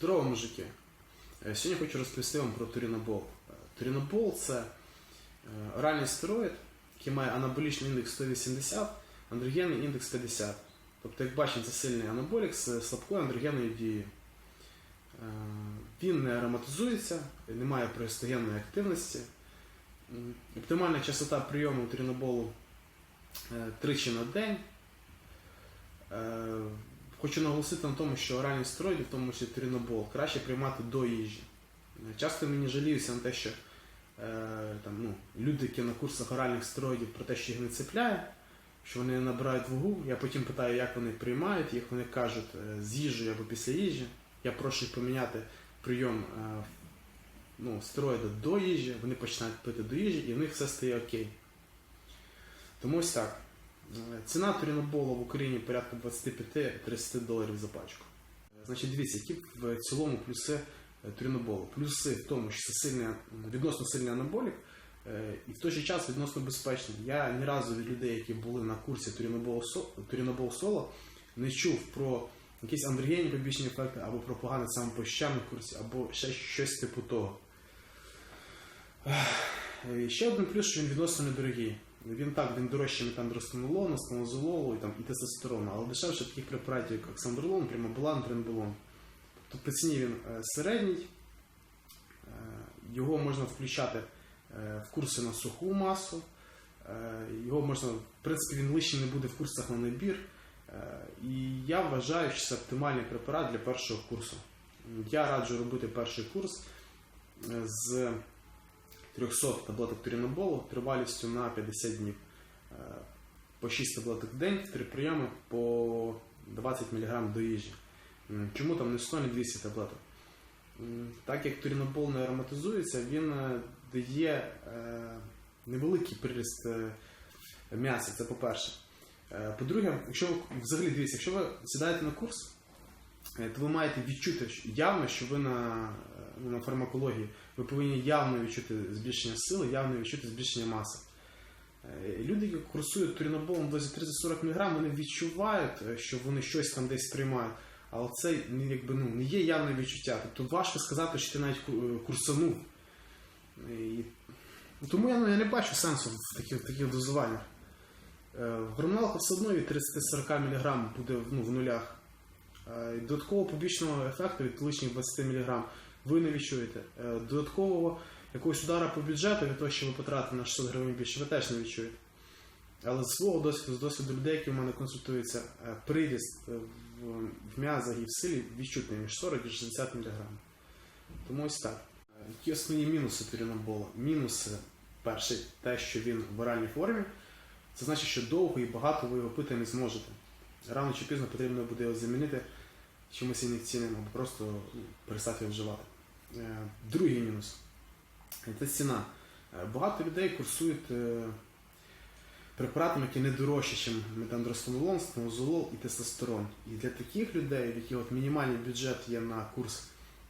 Здорово, мужики! Е, Сьогодні хочу розповісти вам про турінобол. Е, Турінобол це е, оральний стероїд, який має анаболічний індекс 180, андрогенний індекс 50. Тобто, як бачимо, це сильний анаболік з слабкою андрогенною дією. Він не ароматизується, не має прогестогенної активності. Оптимальна частота прийому туріноболу тричі на день. Хочу наголосити на тому, що оральні стероїди, в тому числі тринобол, краще приймати до їжі. Часто мені жаліються на те, що е, там, ну, люди, які на курсах оральних стероїдів про те, що їх не цепляє, що вони набирають вагу. Я потім питаю, як вони приймають їх, вони кажуть е, з їжею або після їжі. Я прошу їх поміняти прийом е, ну, стероїда до їжі, вони починають пити до їжі і в них все стає окей. Тому ось так. Е, Ціна туріноболу в Україні порядка 25-30 доларів за пачку. Е, Значить, дивіться, які в цілому плюси е, туріноболу. Плюси в тому, що це сильний, відносно сильний анаболік е, і в той же час відносно безпечний. Я ні разу від людей, які були на курсі турінобол, соло, не чув про якісь андрогенні побічні ефекти або про погане самопочуття на курсі, або ще щось типу того. Е, Ще один плюс, що він відносно недорогий. Він так, він дорожчий метандростенолону, станозололу і, там, і тестостерону, але дешевше таких препаратів, як оксандролон, примабулан, тренбулон. Тобто по ціні він е, середній, е, його можна включати е, в курси на суху масу, його можна, в принципі, він лишній не буде в курсах на набір. І я вважаю, що це оптимальний препарат для першого курсу. Я раджу робити перший курс з 300 таблеток туріноболу тривалістю на 50 днів. Е, По 6 таблеток в день, 3 прийоми по 20 мг до їжі. Чому там не 100, не 200 таблеток? Так як турінобол не ароматизується, він е, дає е, невеликий приріст м'яса, це по-перше. По-друге, якщо ви взагалі дивіться, якщо ви сідаєте на курс, то ви маєте відчути явно, що ви на, ну, на фармакології, ви повинні явно відчути збільшення сили, явно відчути збільшення маси. Е, Люди, які курсують туріноболом в дозі 30-40 мг, вони відчувають, е, що вони щось там десь приймають. Але це ну, якби, ну, не є явне відчуття. Тобто важко сказати, що ти навіть е, курсанув. І... ну, Тому я, ну, я не бачу сенсу в таких, таких дозуваннях. Е, Гормоналка все одно від 30-40 мг буде ну, в нулях. Е, Додаткового побічного ефекту від лишніх 20 мг ви не відчуєте. Е, Додаткового якогось удара по бюджету від того, що ви потратите на 600 гривень більше, ви теж не відчуєте. Але з свого досвіду, з досвіду людей, які в мене консультуються, е, приріст е, в, м'язах і в силі відчутний між 40 і 60 мг. Тому ось так. Які основні мінуси турінобола? Мінуси, перший, те, що він в оральній формі, це значить, що довго і багато ви його пити не зможете. Рано чи пізно потрібно буде його замінити ін'єкційним або просто ну, перестати вживати. Е, Другий мінус це ціна. Е, Багато людей курсують е, препаратами, які не дорожчі, ніж метандростенолон, станозолол і тестостерон. І для таких людей, в яких от мінімальний бюджет є на курс,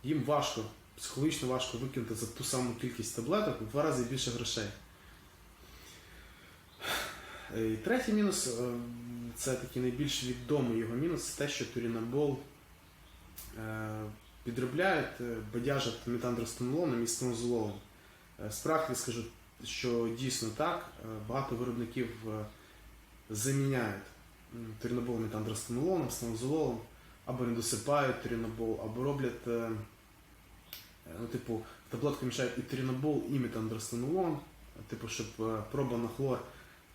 їм важко, психологічно важко викинути за ту саму кількість таблеток в два рази більше грошей. І третій мінус це такий найбільш відомий його мінус, це те, що турінабол підробляють, е, бадяжать метандростенолоном і станозололом. Е, З практики скажу, що дійсно так, е, багато виробників е, заміняють м, турінабол метандростенолоном, станозололом, або не досипають турінабол, або роблять, е, е, ну, типу, таблетку мішають і турінабол, і метандростенолон, типу, щоб е, проба на хлор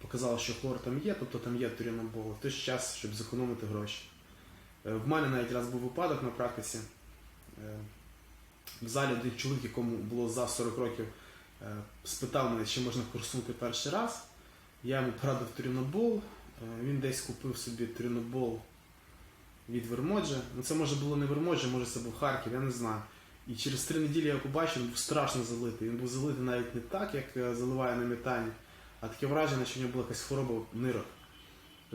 показала, що хлор там є, тобто там є турінобол, в той же час, щоб зекономити гроші. Е, В мене навіть раз був випадок на практиці. Е, В залі один чоловік, якому було за 40 років, е, спитав мене, чи можна курснути перший раз. Я йому порадив турінобол. Е, Він десь купив собі турінобол від Вермоджа. Ну це може було не Вермоджа, може це був Харків, я не знаю. І через три неділі я побачив, він був страшно залитий. Він був залитий навіть не так, як заливає на метані, а таке враження, що в нього була якась хвороба нирок.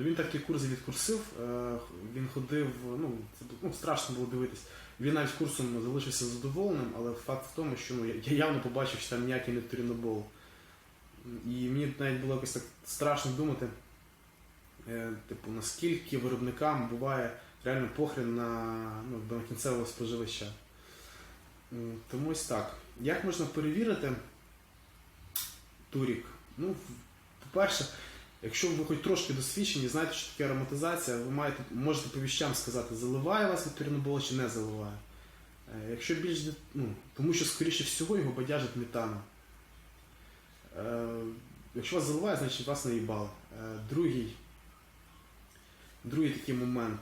То він такий курс відкурсив, е, він ходив, ну, це ну, страшно було дивитись. Він навіть курсом залишився задоволеним, але факт в тому, що ну, я, явно побачив, що там ніякий не турінобол. І мені навіть було якось так страшно думати, е, типу, наскільки виробникам буває реально похрен на, ну, на кінцевого споживача. Тому ось так. Як можна перевірити турік? Ну, по-перше, якщо ви хоч трошки досвідчені, знаєте, що таке ароматизація, ви маєте, можете по віщам сказати, заливає вас від турінобола чи не заливає. Е, Якщо більш ну, тому що, скоріше всього, його бадяжить метаном. Е, Якщо вас заливає, значить вас наїбали. Е, Другий, другий такий момент.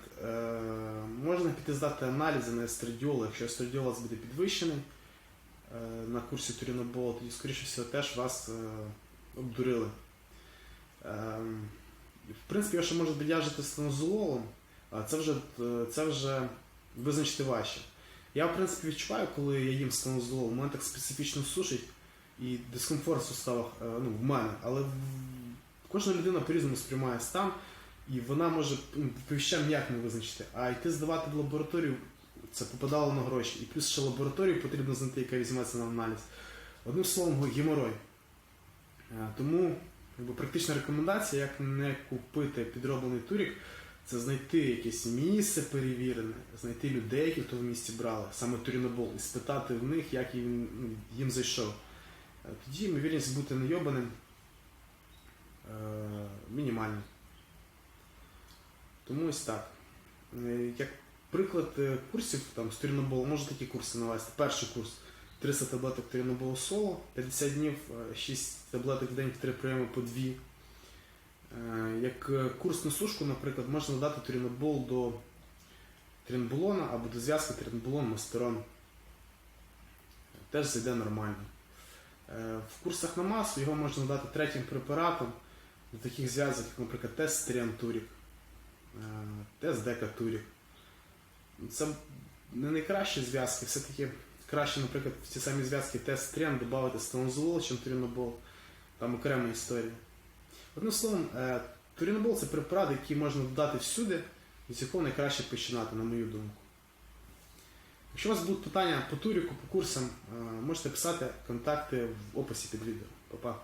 Можна піти здати аналізи на естрадіол. Якщо естрадіол у вас буде підвищений на курсі турінобола, тоді, скоріше всього, теж вас обдурили. Е, В принципі, його ще можуть бадяжити станозололом, а це вже, е, це вже визначити важче. Я, в принципі, відчуваю, коли я їм станозолол, у мене так специфічно сушить і дискомфорт в суставах е, ну, в мене, але кожна людина по-різному сприймає стан, і вона може ну, по віщам ніяк не визначити. А йти здавати в лабораторію це попадало на гроші. І плюс ще лабораторію потрібно знайти, яка візьметься на аналіз. Одним словом, геморой. Е, Тому якби, практична рекомендація, як не купити підроблений турік, це знайти якесь місце перевірене, знайти людей, які в місці брали, саме турінобол, і спитати в них, як їм, ну, їм зайшов. Е, Тоді ймовірність бути найобаним е, мінімальна. Тому ось так. Е, Як приклад е, курсів там, з туріноболу, можу такі курси навести. Перший курс 300 таблеток туріноболу соло, 50 днів, е, 6 таблеток в день в 3 прийоми по 2. Е, Як е, курс на сушку, наприклад, можна додати турінобол до тринбулона або до зв'язки тринбулон-мастерон. Теж зайде нормально. Е, В курсах на масу його можна дати третім препаратом до таких зв'язок, як, наприклад, тест стріан турік, е, тест дека турік. Це не найкращі зв'язки, все-таки краще, наприклад, в ці самі зв'язки тест трен додати станозолол, чим турінобол. Там окрема історія. Одним словом, е, турінобол це препарат, який можна додати всюди, і з якого найкраще починати, на мою думку. Якщо у вас будуть питання по туріку, по курсам, е, можете писати контакти в описі під відео. Па-па.